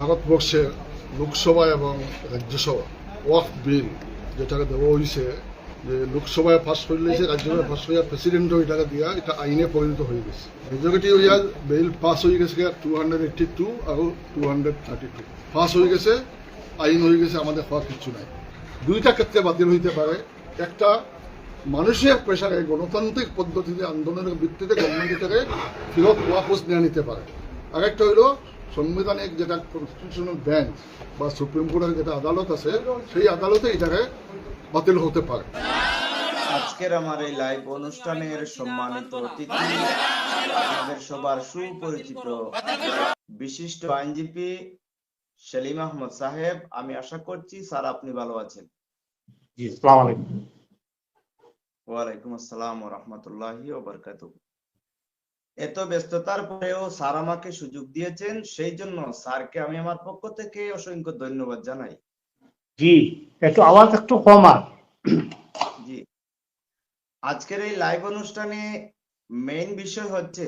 ভারতবর্ষের লোকসভা এবং রাজ্যসভা ওয়াফ বিল যেটাকে দেওয়া হয়েছে যে লোকসভায় পাস করলে রাজ্যসভায় পাস হইয়া প্রেসিডেন্টও এটাকে দিয়া এটা আইনে পরিণত হয়ে গেছে। মেজরিটি হইয়া বিল পাস হয়ে গেছে টু হান্ড্রেড এইটটি টু আর two hundred thirty two pass হয়ে গেছে, আইন হয়ে গেছে, আমাদের হওয়ার কিছু নাই। দুইটা ক্ষেত্রে বাতিল হইতে পারে। একটা, মানুষের প্রেশারে গণতান্ত্রিক পদ্ধতিতে আন্দোলনের ভিত্তিতে গভর্নমেন্ট এটাকে ফেরত ওয়াপস নিয়ে নিতে পারে। আরেকটা হইল সাংবিধানিক যেটা কনস্টিটিউশনাল বেঞ্চ বা সুপ্রিম কোর্টের যেটা আদালত আছে সেই আদালতে এটাকে বাতিল হতে পারে। আজকের আমার এই লাইভ অনুষ্ঠানের সম্মানিত অতিথি আপনাদের সবার সুপরিচিত বিশিষ্ট আইনজীবী সেলিম আহমদ সাহেব আমি আশা করছি স্যার আপনি ভালো আছেন। জি আসসালামু আলাইকুম। ওয়ালাইকুম আসসালাম রহমতুল্লাহি ও এত ব্যস্ততার পরেও স্যার আমাকে সুযোগ দিয়েছেন সেই জন্য স্যারকে আমি আমার পক্ষ থেকে অসংখ্য ধন্যবাদ জানাই। জি একটু আওয়াজ একটু কম আর। জি। আজকের এই লাইভ অনুষ্ঠানে মেইন বিষয় হচ্ছে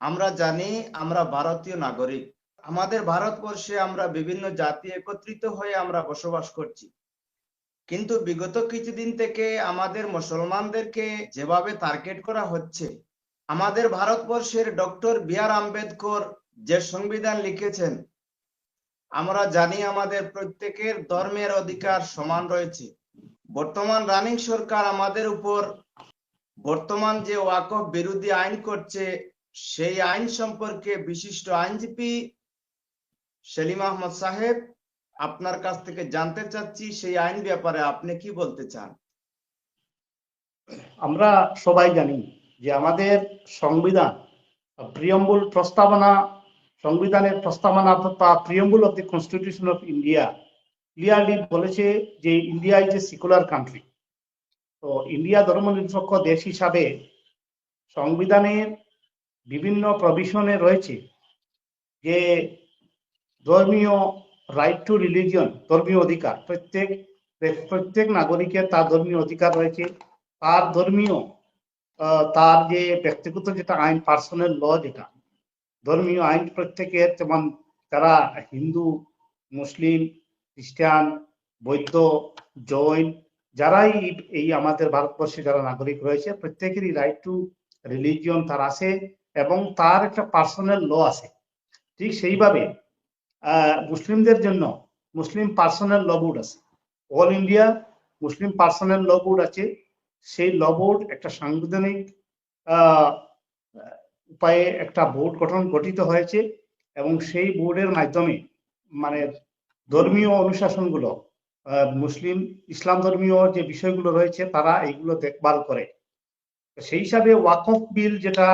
আমরা জানি আমরা ভারতীয় নাগরিক। আমাদের ভারতবর্ষে আমরা বিভিন্ন জাতি একত্রিত হয়ে আমরা বসবাস করছি। কিন্তু বিগত কিছুদিন থেকে আমাদের মুসলমানদেরকে যেভাবে টার্গেট করা হচ্ছে, আমাদের ভারতবর্ষের ডক্টর বি আর আম্বেদকর যে সংবিধান লিখেছেন, আমরা জানি আমাদের প্রত্যেকের ধর্মের অধিকার সমান রয়েছে। বর্তমান রানিং সরকার আমাদের উপর বর্তমান যে ওয়াকফ বিরোধী আইন করছে, সেই আইন সম্পর্কে বিশিষ্ট আইনজীবী সেলিম আহমদ সাহেব আপনার কাছ থেকে জানতে চাচ্ছি, সেই আইন ব্যাপারে আপনি কি বলতে চান? আমরা সবাই জানি যে আমাদের সংবিধান প্রিয়ম্বুল প্রস্তাবনা, সংবিধানের প্রস্তাবনা বা preamble of the constitution of India clearly বলেছে যে India is a secular country তো ইন্ডিয়া ধর্মনিরপেক্ষ দেশ হিসাবে সংবিধানের বিভিন্ন প্রভিশনে রয়েছে যে ধর্মীয় রাইট টু রিলিজিয়ন ধর্মীয় অধিকার। প্রত্যেক প্রত্যেক নাগরিকের তার ধর্মীয় অধিকার রয়েছে। তার ধর্মীয় তার যে ব্যক্তিগত যেটা আইন পার্সোনাল ল যেটা, ধর্মীয় আইন প্রত্যেকের যেমন যারা হিন্দু, মুসলিম, খ্রিস্টান, বৌদ্ধ, জৈন, যারাই এই- আমাদের ভারতবর্ষে যারা নাগরিক রয়েছে, প্রত্যেকেরই রাইট টু রিলিজিয়ন তার আছে এবং তার একটা পার্সোনাল ল আছে। ঠিক সেইভাবে মুসলিমদের জন্য মুসলিম পার্সোনাল ল বোর্ড আছে। All India Muslim personal law board আছে। সেই ল বোর্ড একটা সাংবিধানিক উপায়ে একটা বোর্ড গঠন গঠিত হয়েছে এবং সেই বোর্ডের মাধ্যমে মানে ধর্মীয় অনুশাসনগুলো মুসলিম ইসলাম ধর্মীয় যে বিষয়গুলো রয়েছে তারা এইগুলো দেখভাল করে। সেই হিসাবে ওয়াকফ বিল যেটা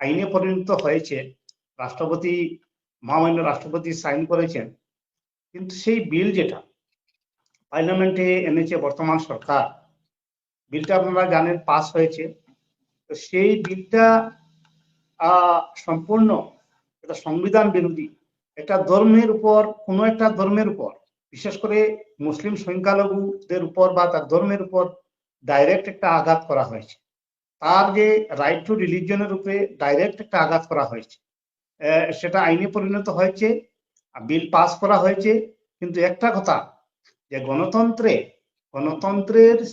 আইনে পরিণত হয়েছে, রাষ্ট্রপতি মহামান্য রাষ্ট্রপতি সাইন করেছেন, কিন্তু সেই বিল যেটা, পার্লামেন্টে এনেছে বর্তমান সরকার, বিলটা আপনারা জানেন পাস হয়েছে, তো সেই বিলটা সম্পূর্ণ এটা সংবিধান বিরোধী, একটা ধর্মের উপর, কোনো একটা ধর্মের উপর, বিশেষ করে মুসলিম সংখ্যালঘুদের উপর বা তার ধর্মের উপর ডাইরেক্ট একটা আঘাত করা হয়েছে। তার যে রাইট টু রিলিজনের উপরে ডাইরেক্ট একটা আঘাত করা হয়েছে। সেটা আইনে পরিণত হয়েছে বিল পাস করা হয়েছে। কিন্তু একটা কথা, যে গণতন্ত্রে, গণতন্ত্রের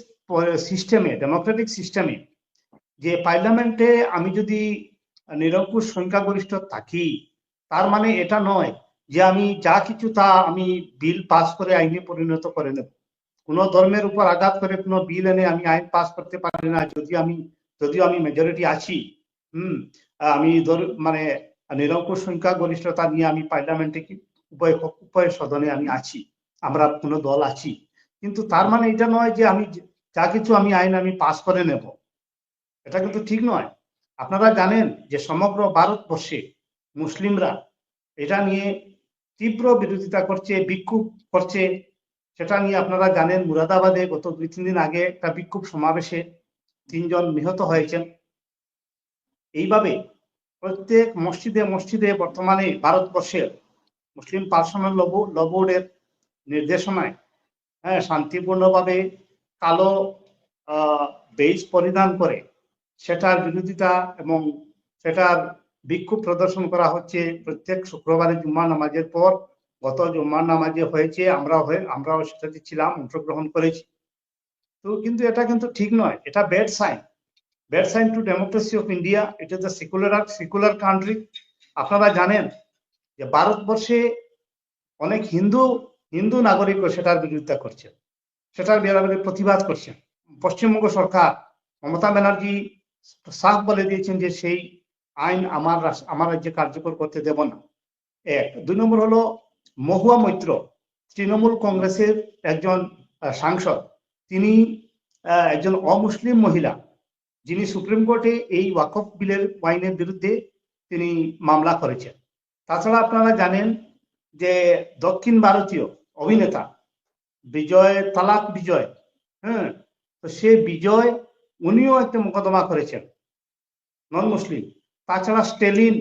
সিস্টেমে, ডেমোক্রেটিক সিস্টেমে, যে পার্লামেন্টে আমি যদি নিরঙ্কুশ সংখ্যাগরিষ্ঠ থাকি, তার মানে এটা নয় যে আমি যা কিছু তা আমি বিল পাস করে আইনে পরিণত করে নেব। কোনো ধর্মের উপর আঘাত করে কোনো বিল এনে আমি আইন পাস করতে পারি না। যদি আমি, যদিও আমি মেজরিটি আছি, হুম, আমি ধর- মানে নিরঙ্কুশ সংখ্যা গরিষ্ঠতা নিয়ে আমি পার্লামেন্টে কি উভয় উভয় সদনে আমি আছি, আমরা কোনো দল আছি। কিন্তু তার মানে এটা নয় যে আমি যা কিছু আমি আইন আমি পাস করে নেব। এটা কিন্তু ঠিক নয়। আপনারা জানেন যে সমগ্র ভারতবর্ষে মুসলিমরা এটা নিয়ে তীব্র বিরোধিতা করছে, বিক্ষোভ করছে। সেটা নিয়ে আপনারা জানেন মুরাদাবাদে গত দুই, তিন দিন আগে একটা বিক্ষোভ সমাবেশে তিনজন নিহত হয়েছেন। এইভাবে প্রত্যেক মসজিদে মসজিদে বর্তমানে ভারতবর্ষের মুসলিম পার্সোনাল ল বোর্ডের নির্দেশনায় হ্যাঁ শান্তিপূর্ণভাবে কালো বেজ পরিধান করে সেটার বিরোধিতা এবং সেটার বিক্ষোভ প্রদর্শন করা হচ্ছে প্রত্যেক শুক্রবারে জুম্মা নামাজের পর। গত জুম্মা নামাজে হয়েছে আমরা হয়ে, আমরাও সেটাতে ছিলাম, অংশগ্রহণ করেছি। তো কিন্তু এটা কিন্তু ঠিক নয়, এটা bad sign bad sign to democracy of India it is the secular country আপনারা জানেন যে ভারতবর্ষে অনেক হিন্দু হিন্দু নাগরিকও সেটার বিরোধিতা করছেন, সেটার বিরুদ্ধে প্রতিবাদ করছেন। পশ্চিমবঙ্গ সরকার মমতা ব্যানার্জি সাফ বলে দিয়েছেন যে সেই আইন আমার আমার রাজ্যে কার্যকর করতে দেব না। এক। দুই নম্বর হলো মহুয়া মৈত্র, তৃণমূল কংগ্রেসের একজন সাংসদ। তিনি একজন অমুসলিম মহিলা। যিনি সুপ্রিম কোর্টে এই ওয়াকফ বিলের আইনের বিরুদ্ধে তিনি মামলা করেছেন। তাছাড়া আপনারা জানেন যে দক্ষিণ ভারতীয় অভিনেতা বিজয়, তালাক বিজয় হ্যাঁ তো সে বিজয় উনিও একটা মোকদ্দমা করেছেন নন মুসলিম তাছাড়া স্টেলিন,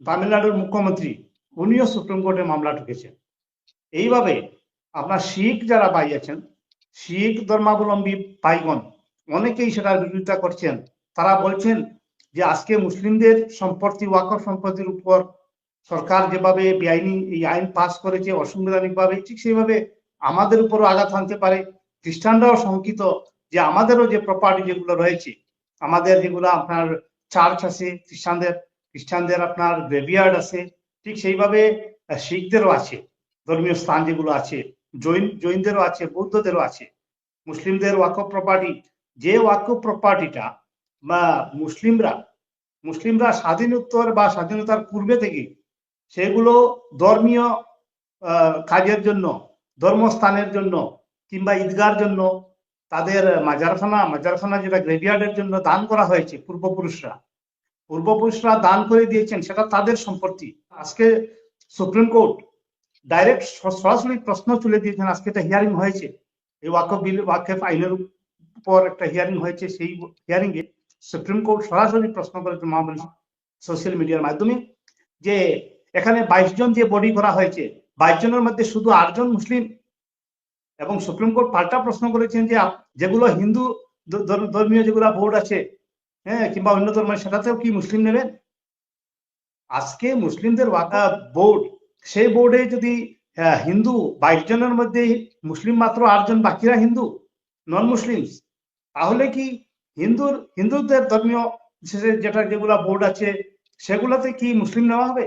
তামিলনাড়ুর মুখ্যমন্ত্রী, উনিও সুপ্রিম কোর্টে মামলা ঠুকেছেন। এইভাবে আপনার শিখ যারা ভাই আছেন, শিখ ধর্মাবলম্বী ভাইগণ অনেকেই সেটার বিরোধিতা করছেন। তারা বলছেন যে আজকে মুসলিমদের সম্পত্তি, ওয়াকফ সম্পত্তির উপর সরকার যেভাবে বেআইনি, এই আইন পাস করেছে অসাংবিধানিক ভাবে ঠিক সেইভাবে আমাদের উপরও আঘাত আনতে পারে। খ্রিস্টানরাও শঙ্কিত যে আমাদেরও যে প্রপার্টি যেগুলো রয়েছে, আমাদের যেগুলো আপনার চার্চ আছে খ্রিস্টানদের খ্রিস্টানদের আপনার গ্রেভিয়ার্ড আছে, ঠিক সেইভাবে শিখদেরও আছে, ধর্মীয় স্থান যেগুলো আছে, জৈন, জৈনদেরও আছে, বৌদ্ধদেরও আছে। মুসলিমদের ওয়াকফ প্রপার্টি যে ওয়াকফ প্রপার্টিটা বা মুসলিমরা মুসলিমরা স্বাধীনোত্তর বা স্বাধীনতার পূর্বে থেকে সেগুলো ধর্মীয় কাজের জন্য, ধর্মস্থানের জন্য কিংবা ঈদগার জন্য তাদের মাজারখানা মাজারখানা যেটা গ্রেভিয়ার্ডের জন্য দান করা হয়েছে পূর্বপুরুষরা। পূর্বপুরুষরা দান করে দিয়েছেন, সেটা তাদের সম্পত্তি। আজকে সুপ্রিম কোর্ট ডাইরেক্ট সরাসরি প্রশ্ন তুলে দিয়েছেন, আজকে এটা হিয়ারিং হয়েছে। এই ওয়াকফ বিল ওয়াকফ আইনের উপর একটা হিয়ারিং হয়েছে, সেই হিয়ারিং এ সুপ্রিম কোর্ট সরাসরি প্রশ্ন করেছে মহামারী সোশ্যাল মিডিয়ার মাধ্যমে যে এখানে বাইশ জন যে বডি করা হয়েছে, বাইশ জনের মধ্যে শুধু আটজন মুসলিম। এবং সুপ্রিম কোর্ট পাল্টা প্রশ্ন করেছেন যে যেগুলো হিন্দু ধর্মীয় যেগুলো বোর্ড আছে হ্যাঁ কিংবা অন্য ধর্মের, সেটাতেও কি মুসলিম নেবেন আজকে মুসলিমদের বোর্ড সেই বোর্ডে যদি হিন্দু বাইশ জনের মধ্যে মুসলিম মাত্র আটজন বাকিরা হিন্দু নন মুসলিম তাহলে কি হিন্দুর, হিন্দুদের ধর্মীয় বিশেষে যেটা যেগুলা বোর্ড আছে, সেগুলোতে কি মুসলিম নেওয়া হবে?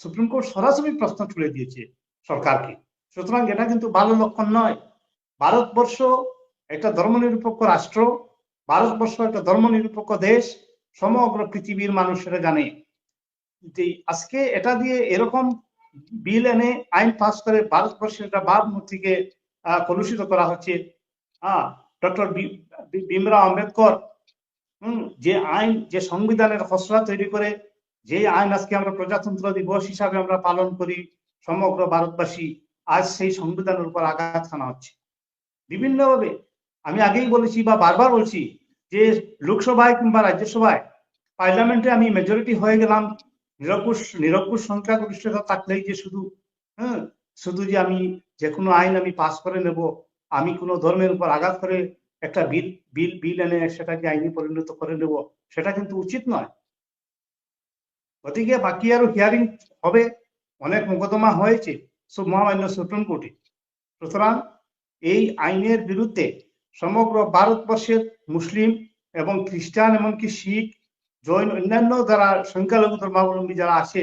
সুপ্রিম কোর্ট সরাসরি প্রশ্ন তুলে দিয়েছে সরকারকে। সুতরাং এটা কিন্তু ভালো লক্ষণ নয়। ভারতবর্ষ একটা ধর্মনিরপেক্ষ রাষ্ট্র, ভারতবর্ষ একটা ধর্মনিরপেক্ষ দেশ, সমগ্র পৃথিবীর মানুষেরা জানে। আজকে এটা দিয়ে এরকম বিল এনে আইন পাস করে ভারতবর্ষের একটা ভাবমূর্তিকে কলুষিত করা হচ্ছে। হ্যাঁ ডক্টর ভীমরাও আম্বেদকর, হম, যে আইন, যে সংবিধানের খসড়া তৈরি করে, যে আইন আজকে আমরা প্রজাতন্ত্র দিবস হিসাবে আমরা পালন করি, সমগ্র ভারতবাসী, আজ সেই সংবিধানের উপর আঘাত হানা হচ্ছে। বিভিন্নভাবে, আমি আগেই বলেছি বা বারবার বলছি যে লোকসভায় কিংবা রাজ্যসভায় পার্লামেন্টে আমি মেজরিটি হয়ে গেলাম নিরঙ্কুশ নিরঙ্কুশ সংখ্যাগরিষ্ঠতা থাকলেই যে শুধু হ্যাঁ শুধু যে আমি যে কোনো আইন আমি পাস করে নেব আমি কোনো ধর্মের উপর আঘাত করে একটা বিল বিল বিল এনে সেটাকে আইনে পরিণত করে নেব, সেটা কিন্তু উচিত নয়। গতিকে বাকি আরও হিয়ারিং হবে, অনেক মোকদ্দমা হয়েছে মহামান্য সুপ্রিম কোর্টে। সুতরাং এই আইনের বিরুদ্ধে সমগ্র ভারতবর্ষের মুসলিম এবং খ্রিস্টান এমনকি শিখ, জৈন, অন্যান্য যারা সংখ্যালঘু ধর্মাবলম্বী যারা আছে,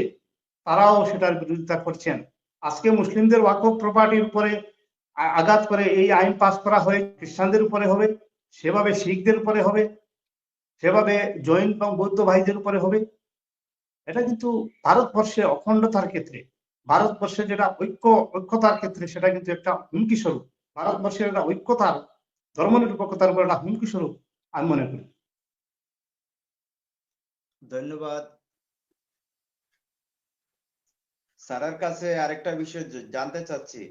তারাও সেটার বিরোধিতা করছেন। আজকে মুসলিমদের ওয়াকফ প্রপার্টির উপরে আঘাত করে এই আইন পাস করা হয়ে খ্রিস্টানদের উপরে হবে, সেভাবে শিখদের উপরে হবে, সেভাবে জৈন এবং বৌদ্ধ ভাইদের উপরে হবে। এটা কিন্তু ভারতবর্ষে অখণ্ডতার ক্ষেত্রে, ভারতবর্ষে যেটা ঐক্য, ঐক্যতার ক্ষেত্রে সেটা কিন্তু একটা হুমকি স্বরূপ। ভারতবর্ষের একটা ঐক্যতার, ধর্মনিরপেক্ষতার উপর একটা হুমকি স্বরূপ, আমি মনে করি। ধন্যবাদ। স্যারের কাছে আরেকটা বিষয় জানতে চাচ্ছি।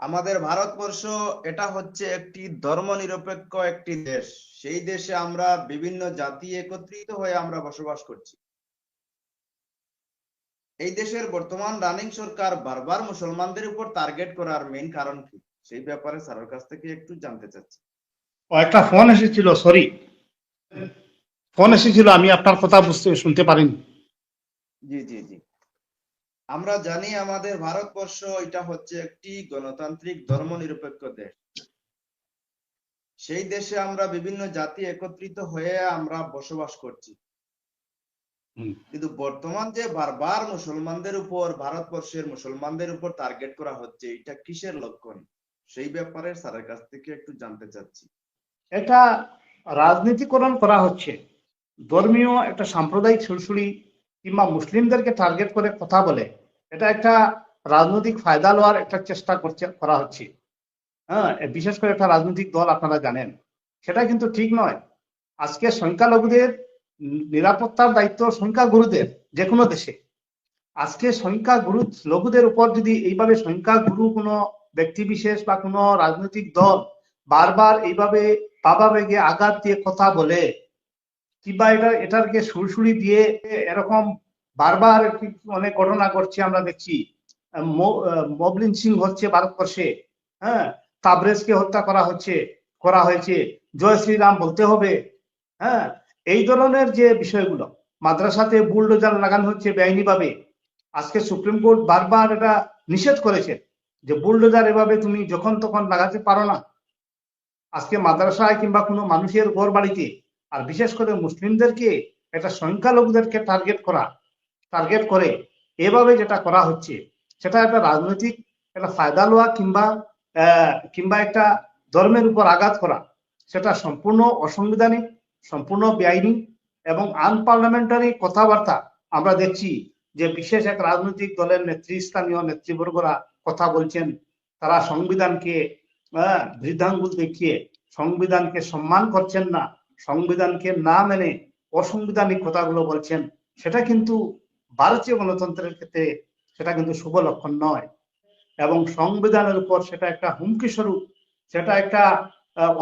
আমাদের ভারতবর্ষ এটা হচ্ছে একটি ধর্মনিরপেক্ষ একটি দেশ। সেই দেশে আমরা বিভিন্ন জাতি একত্রিত হয়ে আমরা বসবাস করছি। এই দেশের বর্তমান রানিং সরকার বারবার মুসলমানদের উপর টার্গেট করার মেইন কারণ কি? সেই ব্যাপারে স্যারের কাছ থেকে একটু জানতে চাচ্ছি। ও একটা ফোন এসেছিল সরি। ফোন এসেছিল আমি আপনার কথা বুঝতে শুনতে পারিনি। জি জি জি। আমরা জানি আমাদের ভারতবর্ষ এটা হচ্ছে একটি গণতান্ত্রিক ধর্মনিরপেক্ষ দেশ। সেই দেশে আমরা বিভিন্ন জাতি একত্রিত হয়ে আমরা বসবাস করছি। কিন্তু বর্তমান যে বারবার মুসলমানদের উপর ভারতবর্ষের মুসলমানদের উপর টার্গেট করা হচ্ছে এটা কিসের লক্ষণ? সেই ব্যাপারে স্যারের কাছ থেকে একটু জানতে চাচ্ছি। এটা রাজনীতিকরণ করা হচ্ছে। ধর্মীয় একটা সাম্প্রদায়িক সুরসুরি কিংবা মুসলিমদেরকে টার্গেট করে কথা বলে। এটা একটা রাজনৈতিক ফায়দা লওয়ার একটা চেষ্টা করছে, করা হচ্ছে। হ্যাঁ বিশেষ করে একটা রাজনৈতিক দল আপনারা জানেন। সেটা কিন্তু ঠিক নয়। আজকে সংখ্যালঘুদের নিরাপত্তার দায়িত্ব সংখ্যাগুরুদের যে কোনো দেশে। আজকে সংখ্যাগুরু, লঘুদের উপর যদি এইভাবে সংখ্যাগুরু কোনো ব্যক্তি বিশেষ বা কোনো রাজনৈতিক দল বারবার এইভাবে বাবা বেগে আঘাত দিয়ে কথা বলে, কিংবা এটা এটাকে সুরসুরি দিয়ে এরকম বারবার অনেক ঘটনা ঘটছে আমরা দেখছি মব লিঞ্চিং হচ্ছে ভারতবর্ষে হ্যাঁ তাবরেজকে হত্যা করা হচ্ছে, করা হয়েছে, জয় শ্রীরাম বলতে হবে হ্যাঁ এই ধরনের যে বিষয়গুলো, মাদ্রাসাতে বুলডোজার লাগানো হচ্ছে বেআইনিভাবে, আজকে সুপ্রিম কোর্ট বারবার এটা নিষেধ করেছে, যে বুলডোজার এভাবে তুমি যখন তখন লাগাতে পারো না। আজকে মাদ্রাসায় কিংবা কোনো মানুষের ঘর বাড়িতে আর বিশেষ করে মুসলিমদেরকে, একটা সংখ্যালঘুদেরকে টার্গেট করা টার্গেট করে। এভাবে যেটা করা হচ্ছে, সেটা একটা রাজনৈতিক একটা ফায়দা লওয়া কিংবা কিংবা একটা ধর্মের উপর আঘাত করা। সেটা সম্পূর্ণ অসংবিধানিক, সম্পূর্ণ বেআইনি এবং আনপার্লামেন্টারি কথাবার্তা আমরা দেখছি যে বিশেষ এক রাজনৈতিক দলের নেতৃস্থানীয় নেতৃবর্গরা কথা বলছেন। তারা সংবিধানকে বৃদ্ধাঙ্গুল দেখিয়ে সংবিধানকে সম্মান করছেন না, সংবিধানকে না মেনে অসংবিধানিক কথাগুলো বলছেন। সেটা কিন্তু ভারতীয় গণতন্ত্রের ক্ষেত্রে সেটা কিন্তু শুভ লক্ষণ নয়। এবং সংবিধানের উপর সেটা একটা হুমকি স্বরূপ, সেটা একটা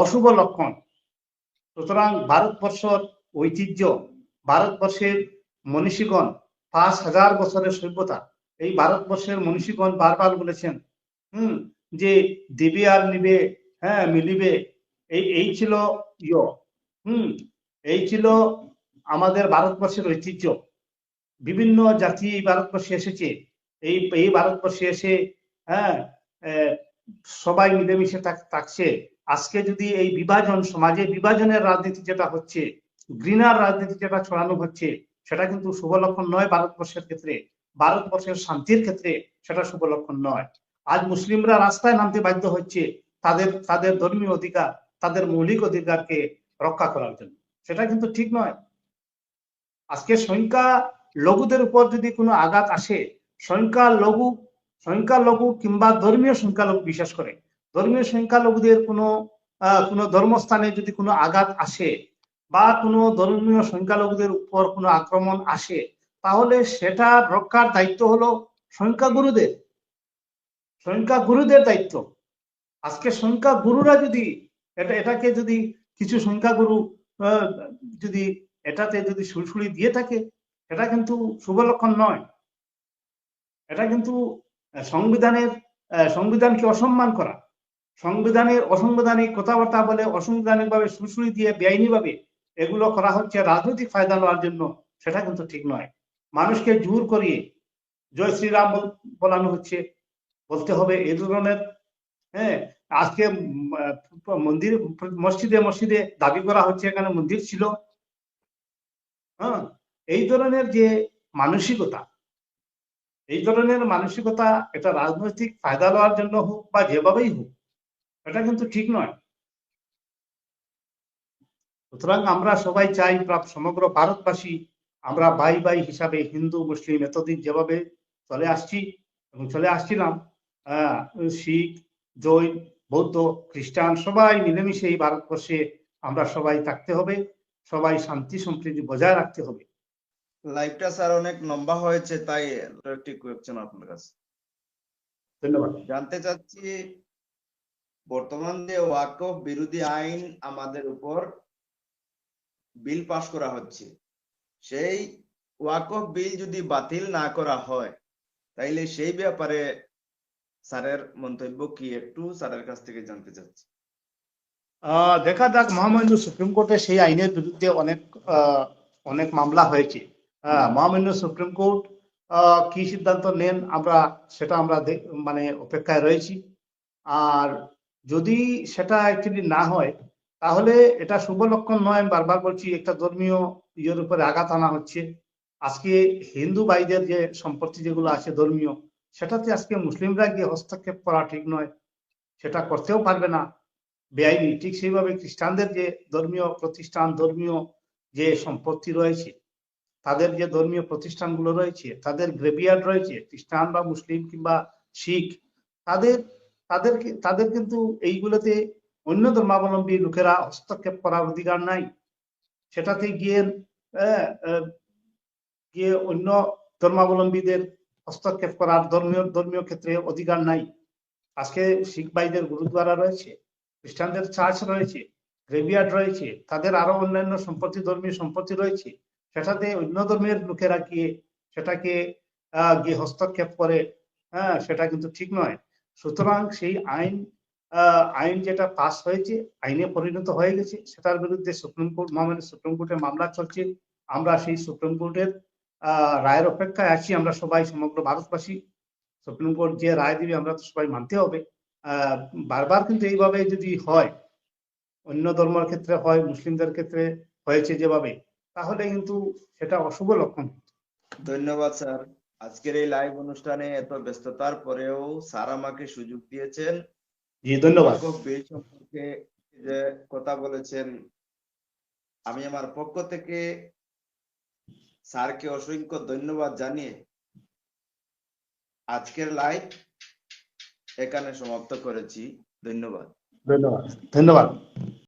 অশুভ লক্ষণ। সুতরাং ভারতবর্ষর ঐতিহ্য, ভারতবর্ষের মনীষীগণ পাঁচ হাজার বছরের সভ্যতা, এই ভারতবর্ষের মনীষীগণ বারবার বলেছেন, হুম, যে দিবে আর নিবে হ্যাঁ মিলিবে, এই এই ছিল ইয়, হুম, এই ছিল আমাদের ভারতবর্ষের ঐতিহ্য। বিভিন্ন জাতি এই ভারতবর্ষে এসেছে। এই এই ভারতবর্ষে এসে হ্যাঁ সবাই মিলেমিশে থাকছে। আজকে যদি এই বিভাজন, সমাজে বিভাজনের রাজনীতি যেটা হচ্ছে, ঘৃণার রাজনীতি যেটা ছড়ানো হচ্ছে, সেটা কিন্তু শুভ লক্ষণ নয় ভারতবর্ষের ক্ষেত্রে। ভারতবর্ষের শান্তির ক্ষেত্রে সেটা শুভ লক্ষণ নয়। আজ মুসলিমরা রাস্তায় নামতে বাধ্য হচ্ছে তাদের তাদের ধর্মীয় অধিকার, তাদের মৌলিক অধিকারকে রক্ষা করার জন্য। সেটা কিন্তু ঠিক নয়। আজকে সংখ্যা লঘুদের উপর যদি কোনো আঘাত আসে সংখ্যা লঘু সংখ্যা লঘু কিংবা ধর্মীয় সংখ্যালঘু বিশেষ করে, ধর্মীয় সংখ্যালঘুদের কোনো কোনো ধর্মস্থানে যদি কোনো আঘাত আসে বা কোনো ধর্মীয় সংখ্যালঘুদের উপর কোনো আক্রমণ আসে, তাহলে সেটা রক্ষার দায়িত্ব হলো সংখ্যাগুরুদের। সংখ্যাগুরুদের দায়িত্ব। আজকে সংখ্যাগুরুরা যদি এটা, এটাকে যদি কিছু সংখ্যাগুরু যদি এটাতে যদি সুরসুরি দিয়ে থাকে এটা কিন্তু শুভ লক্ষণ নয়। এটা কিন্তু সংবিধানের সংবিধানকে অসম্মান করা। সংবিধানের অসংবিধানিক কথাবার্তা বলে অসাংবিধানিক ভাবে সুরসুরি দিয়ে বেআইনি ভাবে এগুলো করা হচ্ছে রাজনৈতিক ফায়দা নেওয়ার জন্য, সেটা কিন্তু ঠিক নয়। মানুষকে জোর করিয়ে জয় শ্রীরাম বল- বলানো হচ্ছে। বলতে হবে এই ধরনের হ্যাঁ আজকে মন্দির, মসজিদে মসজিদে দাবি করা হচ্ছে, এখানে মন্দির ছিল। হ্যাঁ এই ধরনের যে মানসিকতা, এই ধরনের মানসিকতা এটা রাজনৈতিক ফায়দা লওয়ার জন্য হোক বা যেভাবেই হোক, এটা কিন্তু ঠিক নয়। সুতরাং আমরা সবাই চাই সমগ্র ভারতবাসী আমরা ভাই ভাই হিসাবে হিন্দু, মুসলিম এতদিন যেভাবে চলে আসছি এবং চলে আসছিলাম শিখ, জৈন, বৌদ্ধ, খ্রিস্টান সবাই মিলেমিশে এই ভারতবর্ষে আমরা সবাই থাকতে হবে, সবাই শান্তি সম্প্রীতি বজায় রাখতে হবে। লাইভটা স্যার অনেক লম্বা হয়েছে তাই একটি কোয়েশ্চেন আপনার কাছে। ধন্যবাদ। জানতে চাচ্ছি বর্তমান যে ওয়াকফ বিরোধী আইন আমাদের উপর বিল করা হচ্ছে সেই ওয়াকফ বিল যদি বাতিল না করা হয় তাইলে সেই ব্যাপারে স্যারের মন্তব্য কি একটু স্যারের কাছ থেকে জানতে চাচ্ছি। আহ দেখা যাক মহামান্য সুপ্রিম কোর্টে সেই আইনের বিরুদ্ধে অনেক অনেক মামলা হয়েছে। মহামান্য সুপ্রিম কোর্ট কি সিদ্ধান্ত নেন আমরা সেটা আমরা মানে অপেক্ষায় রয়েছি। আর যদি সেটা অ্যাকচুয়ালি না হয়, তাহলে এটা শুভ লক্ষণ নয় বারবার বলছি, একটা ধর্মীয় ইয়ের উপরে আঘাত আনা হচ্ছে। আজকে হিন্দু ভাইদের যে সম্পত্তি যেগুলো আছে ধর্মীয়, সেটাতে আজকে মুসলিমরা গিয়ে হস্তক্ষেপ করা ঠিক নয়, সেটা করতেও পারবে না। বেআইনি, ঠিক সেইভাবে খ্রিস্টানদের যে ধর্মীয় প্রতিষ্ঠান, ধর্মীয় যে সম্পত্তি রয়েছে তাদের যে ধর্মীয় প্রতিষ্ঠানগুলো রয়েছে, তাদের গ্রেভিয়ার্ড রয়েছে, খ্রিস্টান বা মুসলিম কিংবা শিখ, তাদের, তাদেরকে, তাদের কিন্তু এইগুলোতে অন্য ধর্মাবলম্বী লোকেরা হস্তক্ষেপ করার অধিকার নাই। সেটাতে গিয়ে গিয়ে অন্য ধর্মাবলম্বীদের হস্তক্ষেপ করার ধর্মীয় ধর্মীয় ক্ষেত্রে অধিকার নাই। আজকে শিখ ভাইদের গুরুদ্বারা রয়েছে, খ্রিস্টানদের চার্চ রয়েছে গ্রেভিয়ার্ড রয়েছে, তাদের আরও অন্যান্য সম্পত্তি, ধর্মীয় সম্পত্তি রয়েছে। সেটাতে অন্য ধর্মের লোকেরা গিয়ে সেটাকে গিয়ে হস্তক্ষেপ করে হ্যাঁ সেটা কিন্তু ঠিক নয়। সুতরাং সেই আইন আইন যেটা পাস হয়েছে, আইনে পরিণত হয়ে গেছে, সেটার বিরুদ্ধে সুপ্রিম কোর্ট, মহামান্য সুপ্রিম কোর্টে মামলা চলছে। আমরা সেই সুপ্রিম কোর্টের রায়ের অপেক্ষায় আছি, আমরা সবাই সমগ্র ভারতবাসী। সুপ্রিম কোর্ট যে রায় দিবে, আমরা তো সবাই মানতে হবে। বারবার কিন্তু এইভাবে যদি হয়, অন্য ধর্মের ক্ষেত্রে হয়, মুসলিমদের ক্ষেত্রে হয়েছে যেভাবে তাহলে কিন্তু সেটা অশুভ লক্ষণ ধন্যবাদ স্যার। আজকের এই লাইভ অনুষ্ঠানে এত ব্যস্ততার পরেও স্যার আমাকে সুযোগ দিয়েছেন। জি ধন্যবাদ। সম্পর্কে যে কথা বলেছেন আমি আমার পক্ষ থেকে স্যারকে অসংখ্য ধন্যবাদ জানিয়ে আজকের লাইভ এখানে সমাপ্ত করেছি। ধন্যবাদ। ধন্যবাদ। ধন্যবাদ।